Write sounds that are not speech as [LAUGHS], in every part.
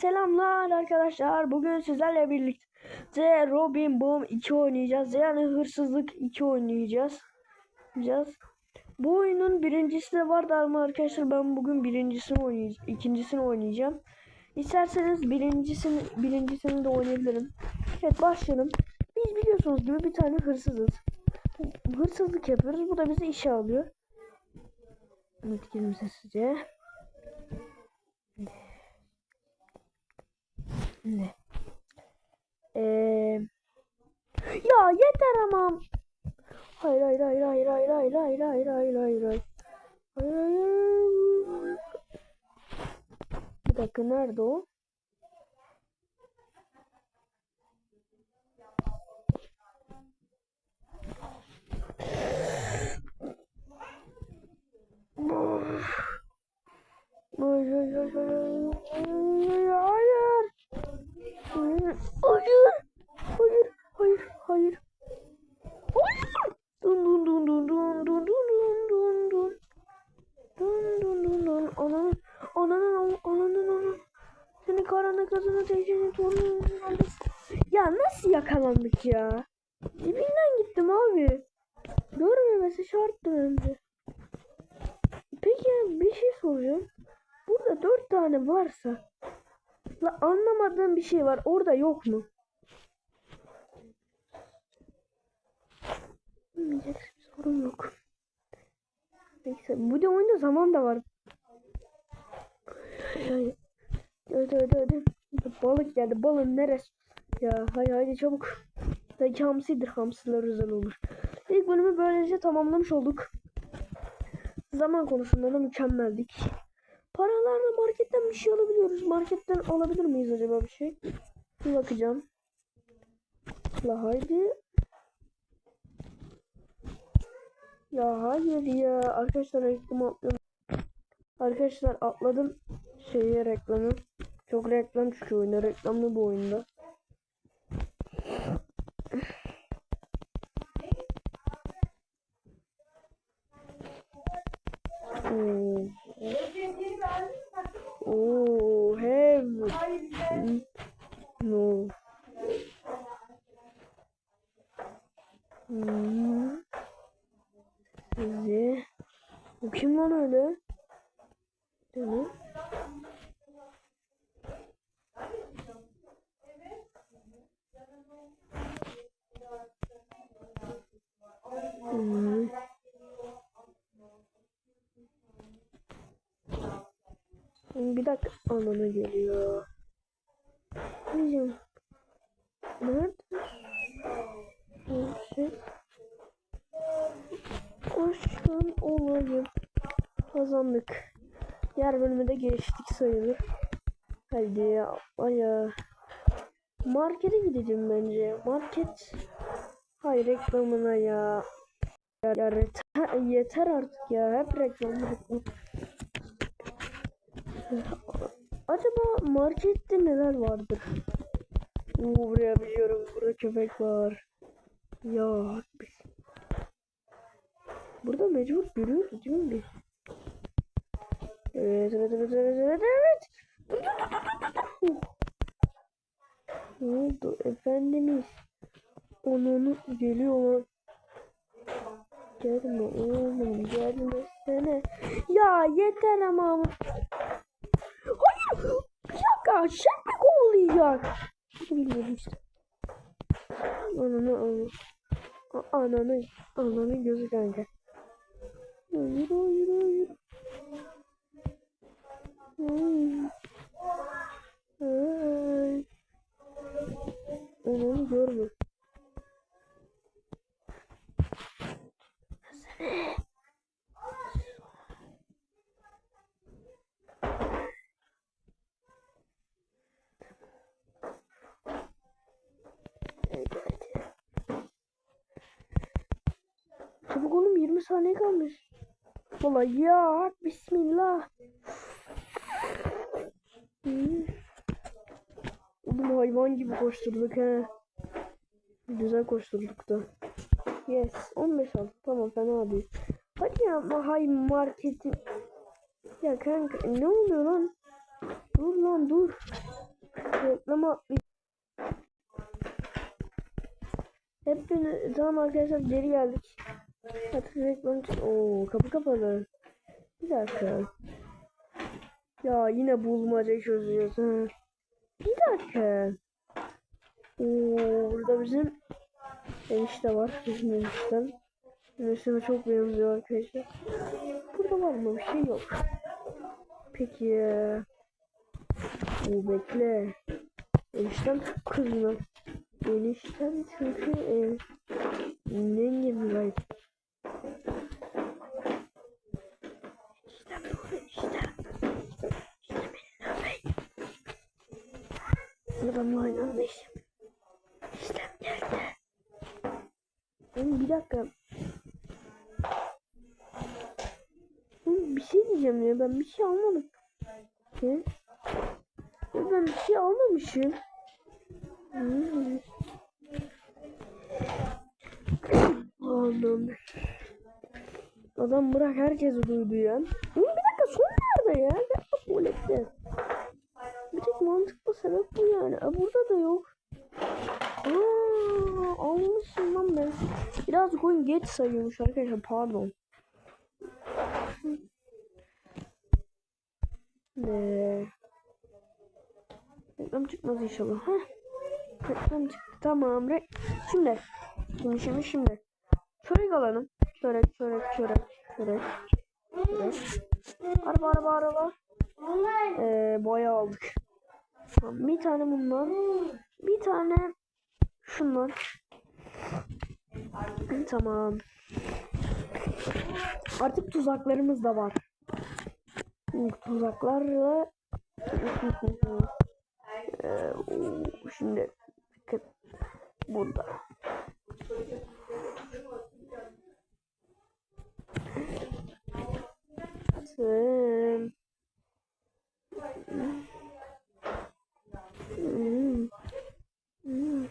selamlar arkadaşlar. Bugün sizlerle birlikte Robin Boom 2 oynayacağız. Yani hırsızlık 2 oynayacağız. Oynayacağız. Bu oyunun birincisi de vardı ama arkadaşlar ben bugün birincisini oynayacağım. ikincisini oynayacağım. İsterseniz birincisini birincisini de oynayabilirim. Evet başlayalım. Biz biliyorsunuz gibi bir tane hırsızız. Hırsızlık yapıyoruz. Bu da bizi işe alıyor. Evet sessizce. Ne? Ee, ya yeter ama. Hayır hayır hayır hayır hayır hayır hayır hayır hayır hayır hayır. Hayır hayır. Bir dakika nerede o? Dibinden gittim abi. Görmemesi şarttı bence. Peki bir şey soracağım. Burada dört tane varsa La anlamadığım bir şey var. Orada yok mu? Bilmeyecek sorun yok. Neyse. Bu da oyunda zaman da var. Hadi hadi hadi. Balık geldi. Balın neresi? Ya haydi haydi çabuk. Belki hamsidir. Hamsiler özel olur. İlk bölümü böylece tamamlamış olduk. Zaman konusunda da mükemmeldik. Paralarla marketten bir şey alabiliyoruz. Marketten alabilir miyiz acaba bir şey? Bir bakacağım. La haydi. Ya hayır ya. Arkadaşlar reklamı atlıyorum. Arkadaşlar atladım şeye reklamı. Çok reklam çıkıyor oyunda. Reklamlı bu oyunda. Oo. Oh, have no. Hmm. Sizi. Bu kim lan öyle? Değil mi? Hmm. Bir dakika anlamı geliyor. Diyeceğim. Nerede? Şey. Koşun olayım. Kazandık. Diğer bölüme de geçtik sayılır. Hadi ya. Aya. Markete gideceğim bence. Market. Hayır reklamına ya. Ya, yeter artık ya. Hep reklam reklam. Acaba markette neler vardır? Oo, buraya biliyorum. Burada köpek var. Ya. Burada mecbur görüyoruz değil mi biz? Evet evet evet evet evet evet. Ne oldu efendimiz? Onun geliyor lan. Gelme oğlum gelmesene. Ya yeter ama. Hayır. Bir dakika. Mi kovalayacak? Bilmiyorum işte. Ananı ananı. Ananı. Ananı gözü kanka. Hayır hayır hayır. Hayır. Hayır. Ananı görme. Çabuk oğlum 20 saniye kalmış. Valla ya bismillah. Oğlum hayvan gibi koşturduk he. Güzel koşturduk da. Yes 15 al. Tamam fena değil. Hadi ya hay marketin. Ya kanka ne oluyor lan? Dur lan dur. Reklama Hepiniz tamam arkadaşlar geri geldik. Reklam çık- Oo kapı kapalı. Bir dakika. Ya yine bulmaca çözüyoruz ha. Bir dakika. Oo burada bizim enişte var. Bizim eniştem. Enişteme çok benziyor arkadaşlar. Burada var mı? Bir şey yok. Peki. Oo bekle. Eniştem kız mı? Eniştem çünkü e, yengem var. Eniştem doğru eniştem. İşte benim abi. Adamla aynı anda işim. Eniştem geldi. Bir dakika. Oğlum bir şey diyeceğim ya ben bir şey almadım. He? Ya ben bir şey almamışım. Hmm. Anam. Adam bırak herkesi duydu ya. Oğlum bir dakika son nerede ya? Yapma tuvalette. Bir tek mantıklı sebep bu yani. E, burada da yok. Aa, almışım lan ben. Birazcık oyun geç sayıyormuş arkadaşlar pardon. Ne? Reklam çıkmaz inşallah. Heh. Reklam çıktı. Tamam. Re şimdi. Şimdi şimdi şimdi. Çörek alalım. Çörek çörek çörek çörek. Çörek. Araba araba araba. Ee, boya aldık. Tamam, bir tane bundan. Bir tane şundan. Tamam. Artık tuzaklarımız da var. Tuzaklarla [LAUGHS] Ee, şimdi burada. Sen. Hmm. Hmm.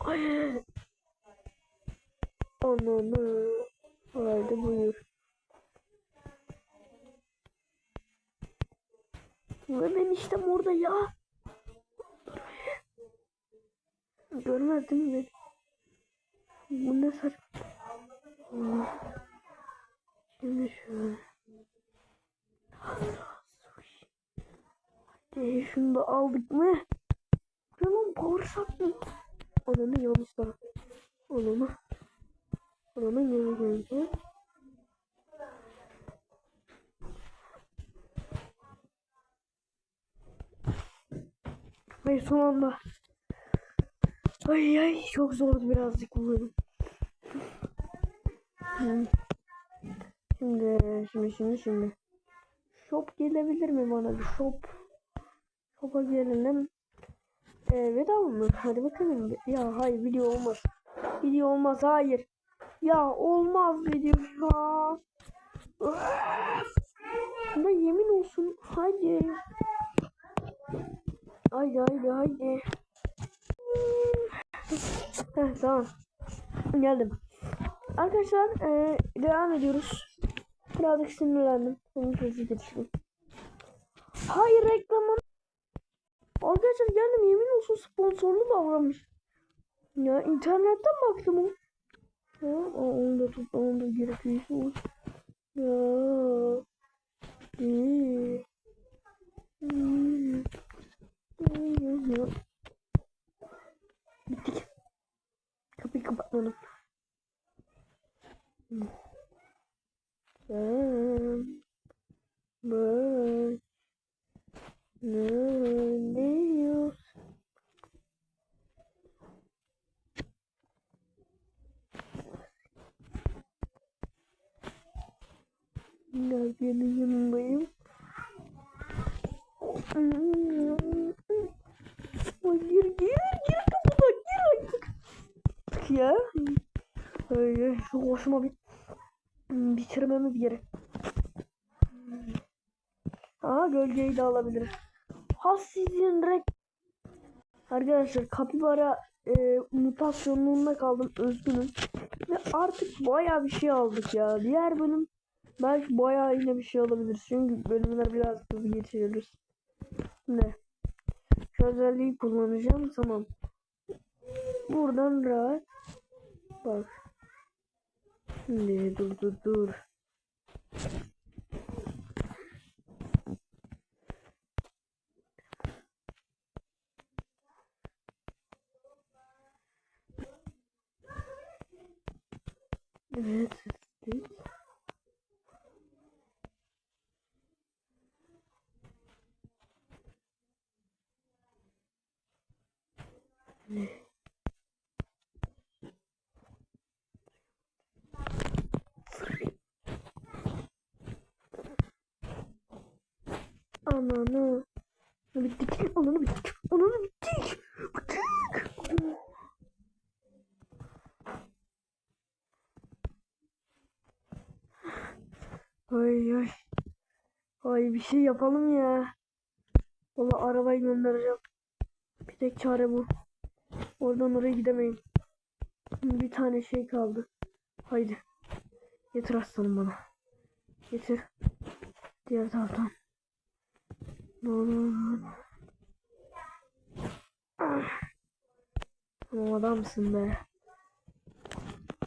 Ay. Ananı. Haydi buyur. Ve ben işte orada ya. Görmedin mi? Bu ne saç? Şimdi şöyle. Hadi şunu da aldık mı? Ne lan bağırsak mı? Ananı yanlış taraf. Ananı. Ananı yanlış taraf. Hayır son anda. Ay ay çok zordu birazcık bu bölüm. Hı. Şimdi şimdi şimdi şimdi. Shop gelebilir mi bana bir shop? Shop'a gelelim. Ee, veda mı? Hadi bakalım. Ya hayır video olmaz. Video olmaz hayır. Ya olmaz video ya. Buna yemin olsun. Hadi. Haydi haydi haydi. Heh, tamam. Geldim. Arkadaşlar e, devam ediyoruz. Birazcık sinirlendim. Onu hızlı geçtim. Hayır reklamın. Arkadaşlar geldim yemin olsun sponsorlu davranmış. Ya internetten baktım o. Ya aa, onu da tutmamam da gerekiyor. Ya. İyi. Hmm. Bittik. Kapıyı kapatmadım. Sen bak ne diyorsun? Nagihan'ın yanındayım. Ay, Gir gir gir kapıdan gir artık. Ya. Ay, şu hoşuma bir bitirmemiz gerek. Aa gölgeyi de alabiliriz. Ha sizin direkt Arkadaşlar kapibara e, mutasyonluğunda kaldım özgünüm. Ve artık baya bir şey aldık ya. Diğer bölüm Belki bayağı yine bir şey alabiliriz. Çünkü bölümler biraz hızlı geçiriyoruz. Ne? Şu özelliği kullanacağım. Tamam. Buradan rahat. Bak. Şimdi dur dur dur. Evet. evet. Ananı. Bittik. Ananı bittik. Ananı bittik. Bittik. Ay ay. Ay bir şey yapalım ya. Valla arabayı göndereceğim. Bir tek çare bu. Oradan oraya gidemeyim. Bir tane şey kaldı. Haydi. Getir aslanım bana. Getir. Diğer taraftan. Ne adamsın be.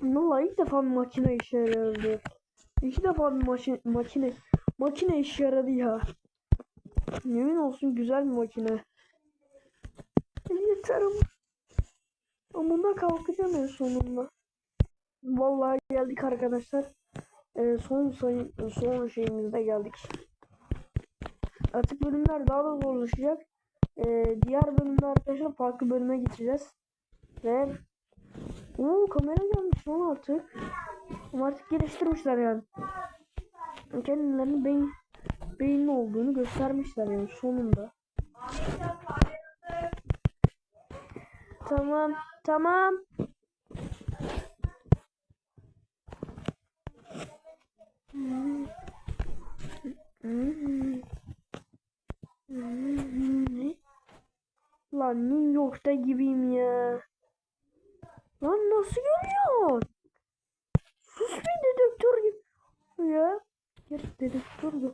Valla ilk defa bir makine işe yaradı. İki defa bir maşi- makine makine işe yaradı ya. Yemin olsun güzel bir makine. Yeter ama. Amına kalkacağım en sonunda. Vallahi geldik arkadaşlar. Ee, son sayı son şeyimizde geldik. Artık bölümler daha da zorlaşacak. Ee, diğer bölümde arkadaşlar farklı bölüme geçeceğiz. Ve Oo kamera gelmiş lan artık. Ama artık geliştirmişler yani. Kendilerinin beyin beyinli olduğunu göstermişler yani sonunda. Tamam, tamam. Lan New York'ta gibiyim ya. Lan nasıl görüyorsun? Sus bir dedektör gibi. Ya. Gel dedektör de.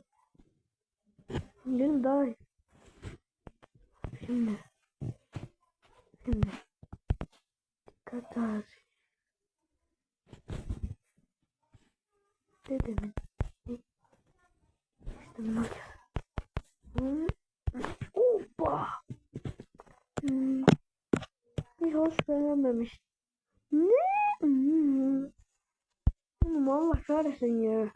Benim daha iyi. Şimdi. Şimdi. Dikkat az. Dedemin. İşte bak. Hoppa. Hmm. Hiç hoş beğenmemiş. Ne? Hmm. Oğlum Allah kahretsin ya.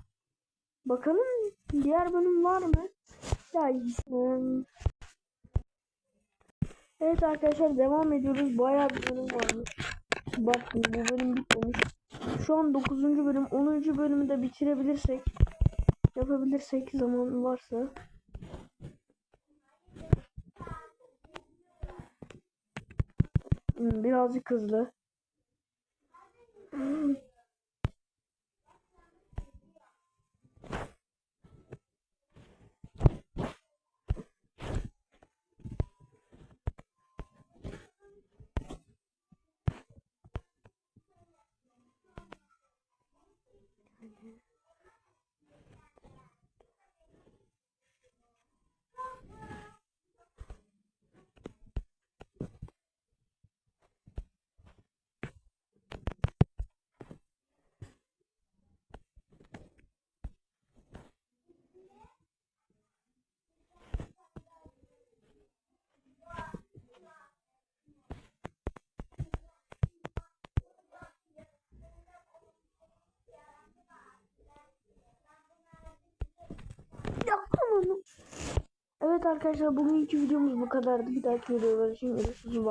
Bakalım diğer bölüm var mı? Ya hmm. Evet arkadaşlar devam ediyoruz. Bayağı bir bölüm varmış. Bak bu bölüm bitmemiş. Şu an 9. bölüm 10. bölümü de bitirebilirsek yapabilirsek zaman varsa Hmm, birazcık hızlı. Yeah. Evet arkadaşlar bugünkü videomuz bu kadardı. Bir dahaki videolar için görüşürüz.